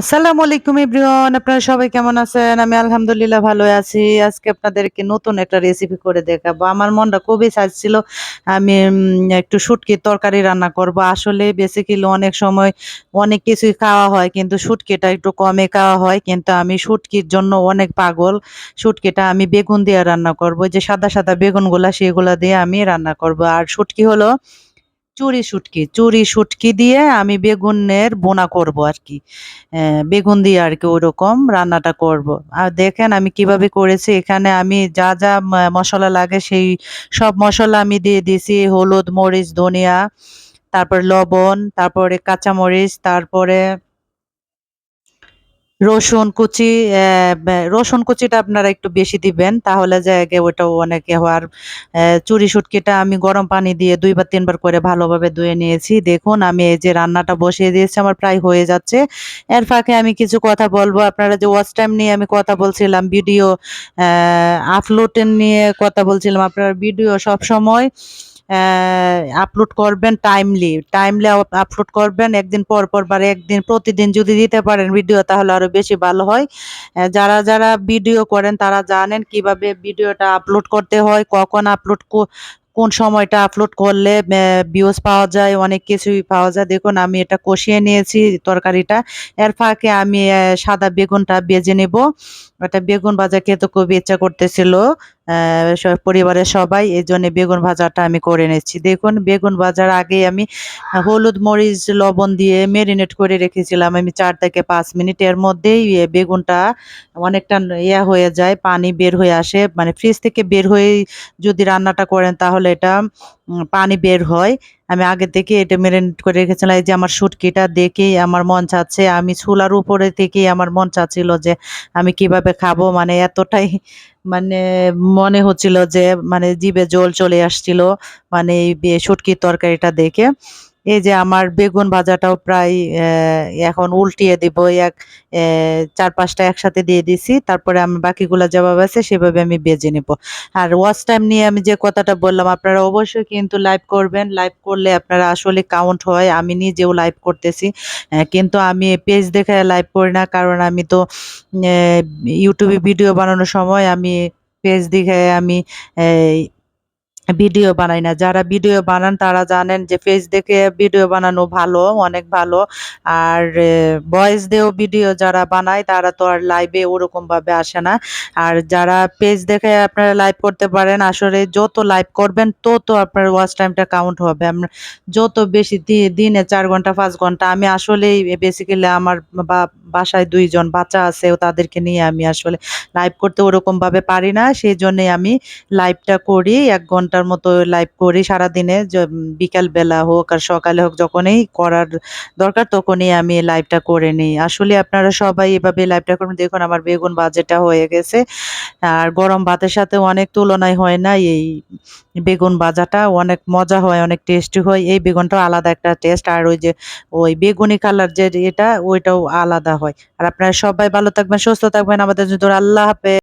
আসসালামু আলাইকুম এভরিওয়ান, আপনারা সবাই কেমন আছেন? আমি আলহামদুলিল্লাহ ভালো আছি। আজকে আপনাদেরকে নতুন একটা রেসিপি করে দেখাবো। আমার মনটা খুবই চাইছিল আমি একটু শুটকির তরকারি রান্না করব। আসলে বেসিক্যালি অনেক সময় অনেক কিছুই খাওয়া হয়, কিন্তু শুটকিটা একটু কমে খাওয়া হয়। কিন্তু আমি শুটকির জন্য অনেক পাগল। শুটকিটা আমি বেগুন দিয়ে রান্না করব। যে সাদা সাদা বেগুনগুলা, সেগুলা দিয়ে আমি রান্না করব। আর শুটকি হলো চুরি শুটকি চুরি শুটকি দিয়ে আমি বেগুনের বোনা করব আর কি। বেগুন দিয়ে আর কি ওরকম রান্নাটা করব। আর দেখেন আমি কীভাবে করেছি, এখানে আমি যা যা মশলা লাগে সেই সব মশলা আমি দিয়ে দিয়েছি, হলুদ, মরিচ, ধনিয়া, তারপর লবণ, তারপরে কাঁচামরিচ, তারপরে রসুন কুচি রসুন কুচিটা আপনারা একটু বেশি দিবেন, তাহলে জায়গায় ওটাও অনেক। আর চুরি শুটকিটা আমি গরম পানি দিয়ে দুইবার, তিনবার করে ভালোভাবে ধুয়ে নিয়েছি দেখুন, আমি এই যে রান্নাটা বসিয়ে দিয়েছি, আমার প্রায় হয়ে যাচ্ছে এর ফাঁকে আমি কিছু কথা বলব, আপনারা যে ওয়াচ টাইম নিয়ে আমি কথা বলছিলাম ভিডিও আপলোডের নিয়ে কথা বলছিলাম, আপনারা ভিডিও সব সময় আপলোড করবেন টাইমলি টাইমলি আপলোড করবেন, একদিন পর পর বা একদিন প্রতিদিন যদি দিতে পারেন ভিডিও তাহলে আরও বেশি ভালো হয়। যারা যারা ভিডিও করেন, তারা জানেন কীভাবে ভিডিওটা আপলোড করতে হয়, কখন আপলোড কোন সময়টা আপলোড করলে ভিউজ পাওয়া যায়, অনেক কিছুই পাওয়া যায়। দেখুন, আমি এটা কষিয়ে নিয়েছি তরকারিটা। এর ফাঁকে আমি সাদা বেগুনটা ভেজে নেব। একটা বেগুন ভাজা খেতে খুব ইচ্ছা করতেছিল পরিবারের সবাই, এই জন্য বেগুন ভাজাটা আমি করে নিচ্ছি দেখুন, বেগুন ভাজার আগে আমি হলুদ মরিচ, লবণ দিয়ে মেরিনেট করে রেখেছিলাম আমি চার থেকে পাঁচ মিনিট। এর মধ্যেই বেগুনটা অনেকটা ইয়া হয়ে যায়, পানি বের হয়ে আসে। মানে ফ্রিজ থেকে বের হয়ে যদি রান্নাটা করেন তাহলে এটা পানি বের হয়। আমি আগে থেকে এটা মেরিনেট করে রেখেছিলাম, এই যে আমার শুটকিটা দেখেই আমার মন চাচ্ছে, আমি ছোলার উপরে থেকেই আমার মন চাচ্ছিল যে আমি কীভাবে খাব মানে এতটাই মানে মনে হচ্ছিল যে মানে জিভে জল চলে আসছিল মানে এই শুটকির তরকারিটা দেখে। এই যে আমার বেগুন ভাজাটাও প্রায় এখন উল্টিয়ে দিব, এক চার পাঁচটা একসাথে দিয়ে দিছি, তারপরে আমি বাকিগুলা যেভাবে আছে সেভাবে আমি বেজে নেব। আর ওয়াচ টাইম নিয়ে আমি যে কথাটা বললাম, আপনারা অবশ্যই কিন্তু লাইভ করবেন। লাইভ করলে আপনারা আসলে কাউন্ট হয়, আমি নিজেও লাইভ করতেছি। কিন্তু আমি পেজ দেখে লাইভ করি না, কারণ আমি তো ইউটিউবে ভিডিও বানানোর সময় আমি পেজ দেখে আমি ভিডিও বানাই না। যারা ভিডিও বানান, তারা জানেন যে ফেস দেখে ভিডিও বানানো ভালো, অনেক ভালো। আর ভয়েস দিয়েও ভিডিও যারা বানায়, তারা তো আর লাইভে ওরকম ভাবে আসে না। আর যারা পেজ দেখে আপনারা লাইভ করতে পারেন, আসলে যত লাইভ করবেন, তত আপনার ওয়াচ টাইমটা কাউন্ট হবে। আমরা যত বেশি দিনে চার ঘণ্টা, পাঁচ ঘণ্টা, আমি আসলেই বেসিক্যালি আমার বা- বাসায় দুইজন বাচ্চা আছে, ও তাদেরকে নিয়ে আমি আসলে লাইভ করতে ওরকম ভাবে পারি না। সেই জন্যই আমি লাইভটা করি, এক ঘণ্টার মতো লাইভ করি সারাদিনে। য- বিকাল বেলা হোক আর সকালে হোক যখনই করার দরকার তখনই আমি লাইভটা করে নিই। আসলে আপনারা সবাই এভাবে লাইভটা করবেন দেখুন আমার বেগুন বাজেটা হয়ে গেছে। আর গরম ভাতের সাথে অনেক তুলনায় হয় না এই বেগুন ভাজাটা অনেক মজা হয়, অনেক টেস্টি হয়। এই বেগুনটাও আলাদা একটা টেস্ট আর ওই যে ওই বেগুনি কালার যে এটা, ওইটাও আলাদা হয়। আর আপনারা সবাই ভালো থাকবেন, সুস্থ থাকবেন। আমাদের জন্য আল্লাহ হাফেজ।